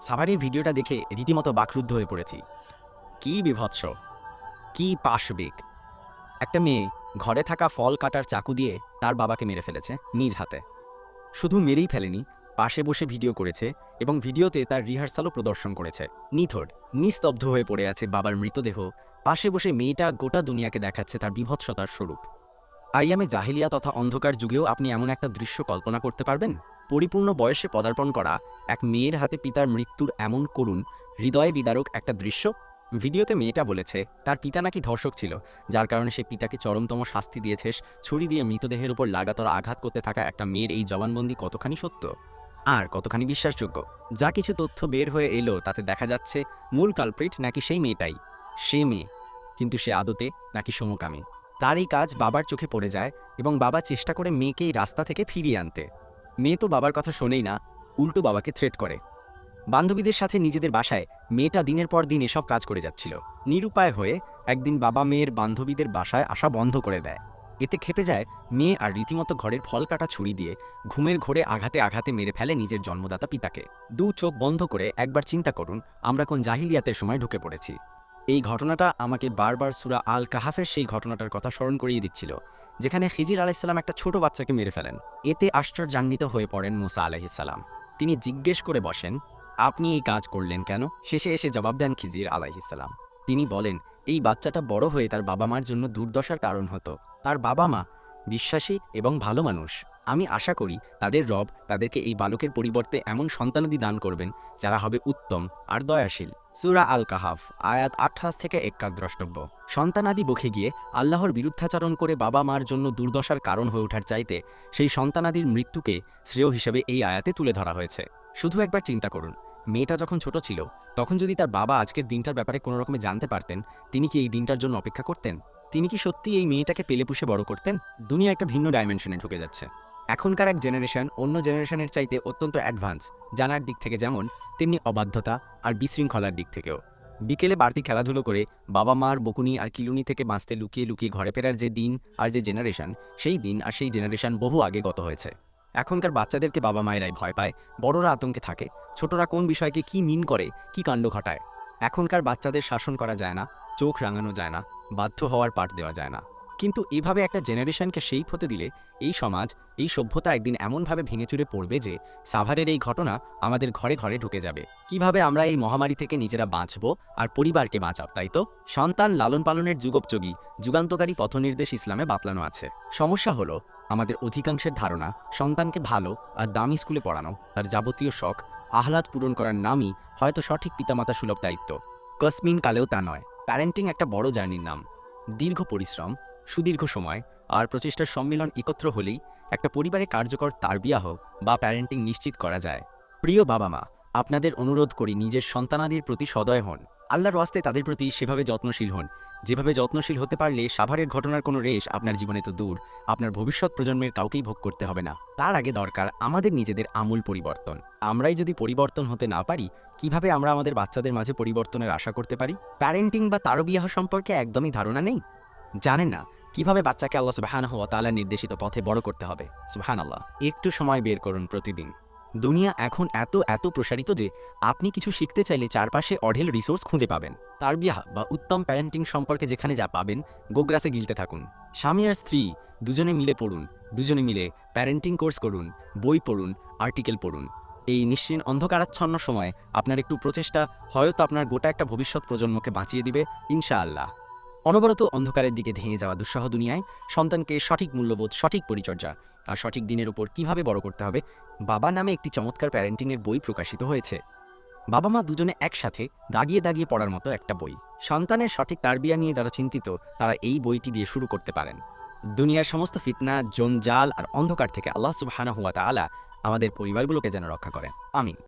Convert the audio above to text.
সাভারের ভিডিওটা দেখে রীতিমতো বাকরুদ্ধ হয়ে পড়েছি। কি বিভৎস, কি পাশবিক। একটা মেয়ে ঘরে থাকা ফল কাটার চাকু দিয়ে তার বাবাকে মেরে ফেলেছে, নিজ হাতে। শুধু মেরেই ফেলেনি, পাশে বসে ভিডিও করেছে এবং ভিডিওতে তার রিহার্সালও প্রদর্শন করেছে। নিথর, নিস্তব্ধ হয়ে পড়ে আছে বাবার মৃতদেহ, পাশে বসে মেয়েটা গোটা দুনিয়াকে দেখাচ্ছে তার বিভৎসতার স্বরূপ। আইয়ামে জাহিলিয়া তথা অন্ধকার যুগেও আপনি এমন একটা দৃশ্য কল্পনা করতে পারবেন? পরিপূর্ণ বয়সে পদার্পণ করা এক মেয়ের হাতে পিতার মৃত্যুর এমন করুণ, হৃদয়ে বিদারক একটা দৃশ্য? ভিডিওতে মেয়েটা বলেছে, তার পিতা নাকি ধর্ষক ছিল, যার কারণে সে পিতাকে চরমতম শাস্তি দিয়েছে, ছুরি দিয়ে মৃতদেহের উপর লাগাতার আঘাত করতে থাকা একটা মেয়ের এই জবানবন্দি কতখানি সত্য? আর কতখানি বিশ্বাসযোগ্য? যা কিছু তথ্য বের হয়ে এলো, তাতে দেখা যাচ্ছে, মূল কালপ্রিট নাকি সেই মেয়েটাই। সে মেয়ে, কিন্তু সে আদতে নাকি সমকামী। তার এই কাজ বাবার চোখে পড়ে যায় এবং বাবা চেষ্টা করে মেয়েকে এই রাস্তা থেকে ফিরিয়ে আনতে। মেয়ে তো বাবার কথা শোনেই না, উল্টো বাবাকে থ্রেট করে। বান্ধবীদের সাথে নিজেদের বাসায় মেয়েটা দিনের পর দিন এসব কাজ করে যাচ্ছিল। নিরুপায় হয়ে একদিন বাবা মেয়ের বান্ধবীদের বাসায় আসা বন্ধ করে দেয়। এতে খেপে যায় মেয়ে আর রীতিমতো ঘরের ফল কাটা ছুরি দিয়ে ঘুমের ঘোরে আঘাতে আঘাতে মেরে ফেলে নিজের জন্মদাতা পিতাকে। দু চোখ বন্ধ করে একবার চিন্তা করুন, আমরা কোন জাহিলিয়াতের সময় ঢুকে পড়েছি। এই ঘটনাটা আমাকে বারবার সুরা আল কাহাফের সেই ঘটনাটার কথা স্মরণ করিয়ে দিচ্ছিল, যেখানে খিজির আলাইসাল্লাম একটা ছোট বাচ্চাকে মেরে ফেলেন। এতে আশ্চর্যান্বিত হয়ে পড়েন মুসা আলাইহিসাল্লাম তিনি জিজ্ঞেস করে বসেন, আপনি এই কাজ করলেন কেন? শেষে এসে জবাব দেন খিজির আলাইহিসাল্লাম তিনি বলেন, এই বাচ্চাটা বড় হয়ে তার বাবা মার জন্য দুর্দশার কারণ হতো। তার বাবা মা বিশ্বাসী এবং ভালো মানুষ। আমি আশা করি তাদের রব তাদেরকে এই বালকের পরিবর্তে এমন সন্তানাদি দান করবেন যারা হবে উত্তম আর দয়াশীল। সুরা আল কাহাফ আয়াত আঠাশ থেকে একাক দ্রষ্টব্য। সন্তানাদি বখে গিয়ে আল্লাহর বিরুদ্ধাচরণ করে বাবা মার জন্য দুর্দশার কারণ হয়ে ওঠার চাইতে সেই সন্তানাদির মৃত্যুকে শ্রেয় হিসেবে এই আয়াতে তুলে ধরা হয়েছে। শুধু একবার চিন্তা করুন, মেয়েটা যখন ছোট ছিল, তখন যদি তার বাবা আজকের দিনটার ব্যাপারে কোনো রকমে জানতে পারতেন, তিনি কি এই দিনটার জন্য অপেক্ষা করতেন? তিনি কি সত্যি এই মেয়েটাকে পেলে পুষে বড় করতেন? দুনিয়া একটা ভিন্ন ডাইমেনশনে ঢুকে যাচ্ছে। এখনকার এক জেনারেশন অন্য জেনারেশনের চাইতে অত্যন্ত অ্যাডভান্স জানার দিক থেকে যেমন, তেমনি অবাধ্যতা আর বিশৃঙ্খলার দিক থেকেও। বিকেলে বাড়তি খেলাধুলো করে বাবা মার বকুনি আর কিলুনি থেকে বাঁচতে লুকিয়ে লুকিয়ে ঘরে ফেরার যে দিন আর যে জেনারেশন সেই দিন আর সেই জেনারেশন বহু আগে গত হয়েছে। এখনকার বাচ্চাদেরকে বাবা মায়েরাই ভয় পায়, বড়রা আতঙ্কে থাকে, ছোটরা কোন বিষয়কে কি মিন করে, কি কাণ্ড ঘটায়। এখনকার বাচ্চাদের শাসন করা যায় না, চোখ রাঙানো যায় না, বাধ্য হওয়ার পাঠ দেওয়া যায় না। কিন্তু এভাবে একটা জেনারেশনকে সেই হতে দিলে এই সমাজ এই সভ্যতা একদিন এমনভাবে ভেঙে চুরে পড়বে যে সাভারের এই ঘটনা আমাদের ঘরে ঘরে ঢুকে যাবে। কীভাবে আমরা এই মহামারী থেকে নিজেরা বাঁচব আর পরিবারকে বাঁচাব, তাই তো? সন্তান লালন পালনের যুগোপযোগী, যুগান্তকারী পথনির্দেশ ইসলামে বাতলানো আছে। সমস্যা হলো, আমাদের অধিকাংশের ধারণা, সন্তানকে ভালো আর দামি স্কুলে পড়ানো, তার যাবতীয় শখ, আহ্লাদ পূরণ করার নামই হয়তো সঠিক পিতামাতা সুলভ দায়িত্ব। কসমিন কালেও তা নয়। প্যারেন্টিং একটা বড় জার্নির নাম। দীর্ঘ পরিশ্রম, সুদীর্ঘ সময় আর প্রচেষ্টার সম্মিলন একত্র হলেই একটা পরিবারে কার্যকর তারবিয়াহ বা প্যারেন্টিং নিশ্চিত করা যায়। প্রিয় বাবা মা আপনাদের অনুরোধ করি নিজের সন্তানাদির প্রতি সদয় হন। আল্লাহর ওয়াস্তে তাদের প্রতি সেভাবে যত্নশীল হন। যেভাবে যত্নশীল হতে পারলে সাভারের ঘটনার কোনো রেশ আপনার জীবনে তো দূর, আপনার ভবিষ্যৎ প্রজন্মের কাউকেই ভোগ করতে হবে না। তার আগে দরকার আমাদের নিজেদের আমূল পরিবর্তন। আমরাই যদি পরিবর্তন হতে না পারি, কীভাবে আমরা আমাদের বাচ্চাদের মাঝে পরিবর্তনের আশা করতে পারি? প্যারেন্টিং বা তারবিয়াহ সম্পর্কে একদমই ধারণা নেই? জানেন না কীভাবে বাচ্চাকে আল্লাহ সুবাহানহ তালার নির্দেশিত পথে বড় করতে হবে? সুবাহান আল্লাহ একটু সময় বের করুন প্রতিদিন। দুনিয়া এখন এত এত প্রসারিত যে আপনি কিছু শিখতে চাইলে চারপাশে অঢেল রিসোর্স খুঁজে পাবেন। তার বিয়াহ বা উত্তম প্যারেন্টিং সম্পর্কে যেখানে যা পাবেন, গোগ্রাসে গিলতে থাকুন। স্বামী আর স্ত্রী দুজনে মিলে পড়ুন, দুজনে মিলে প্যারেন্টিং কোর্স করুন, বই পড়ুন আর্টিকেল পড়ুন। এই নিশ্চিন অন্ধকারাচ্ছন্ন সময় আপনার একটু প্রচেষ্টা, হয়তো আপনার গোটা একটা ভবিষ্যৎ প্রজন্মকে বাঁচিয়ে দিবে, ইনশাআল্লাহ। অনবরত অন্ধকারের দিকে ধেয়ে যাওয়া দুঃসহ দুনিয়ায় সন্তানকে সঠিক মূল্যবোধ, সঠিক পরিচর্যা আর সঠিক দিনের উপর কীভাবে বড় করতে হবে, বাবা নামে একটি চমৎকার প্যারেন্টিংয়ের বই প্রকাশিত হয়েছে। বাবা মা দুজনে একসাথে দাগিয়ে দাগিয়ে পড়ার মতো একটা বই। সন্তানের সঠিক তারবিয়া নিয়ে যারা চিন্তিত, তারা এই বইটি দিয়ে শুরু করতে পারেন। দুনিয়ার সমস্ত ফিতনা, জঞ্জাল আর অন্ধকার থেকে আল্লাহ সুবাহানা হুয়া তাআলা আমাদের পরিবারগুলোকে যেন রক্ষা করেন। আমিন।